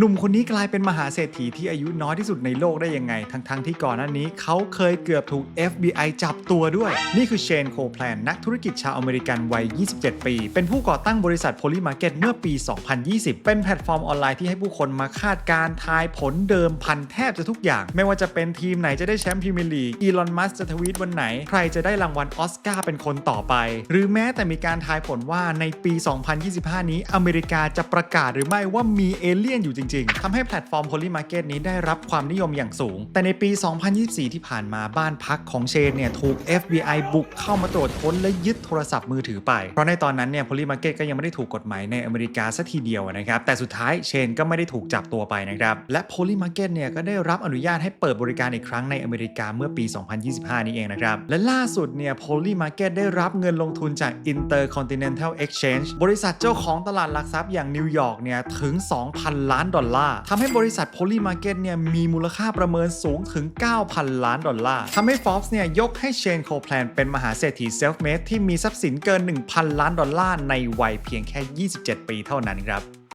หนุ่มคนนี้กลายเป็นมหาเศรษฐีที่อายุน้อยที่สุดในโลกได้ยังไง ทั้งๆที่ก่อนหน้านี้เขาเคยเกือบถูก FBI จับตัวด้วย นี่คือเชนโคแพลนนักธุรกิจชาวอเมริกันวัย 27 ปี เป็นผู้ก่อตั้งบริษัท Poly Market เมื่อปี 2020 เป็นแพลตฟอร์มออนไลน์ที่ให้ผู้คนมาคาดการ์ทายผลเดิมพันแทบจะทุกอย่าง ไม่ว่าจะเป็นทีมไหนจะได้แชมป์พรีเมียร์ลีกอีลอนมัสจะทวีตวันไหน ใครจะได้รางวัลออสการ์เป็นคนต่อไป หรือแม้แต่มีการทายผลว่าในปี 2025 นี้อเมริกาจะประกาศหรือไม่ว่ามีเอเลี่ยนอยู่จริงๆทำให้แพลตฟอร์ม Poly Market นี้ได้รับความนิยมอย่างสูง แต่ในปี 2024 ที่ผ่านมาบ้านพักของเชนเนี่ยถูก FBI บุกเข้ามาตรวจค้นและยึดโทรศัพท์มือถือไป เพราะในตอนนั้นเนี่ย Poly Market ก็ยังไม่ได้ถูกกฎหมายในอเมริกาสัทีเดียวนะครับ แต่สุดท้ายเชนก็ไม่ได้ถูกจับตัวไปนะครับ และ Poly Market เนี่ยก็ได้รับอนุญาตให้เปิดบริการอีกครั้งในอเมริกาเมื่อปี 2025 นี้เองนะครับ และล่าสุดเนี่ย Poly Market ได้รับเงินลงทุนจาก Intercontinental Exchange บริษัทเจ้าของตลาดหลักทรัพย์อย่างนิวยอร์กเนี่ยถึง 2,000 ล้านดอลลาร์ทำให้บริษัทโพลีมาร์เก็ตเนี่ยมีมูลค่าประเมินสูงถึง 9,000 ล้านดอลลาร์ทำให้ Forbes เนี่ยยกให้เชนโคแพลนเป็นมหาเศรษฐีเซลฟ์เมดที่มีทรัพย์สินเกิน 1,000 ล้านดอลลาร์ในวัยเพียงแค่ 27 ปีเท่านั้นครับ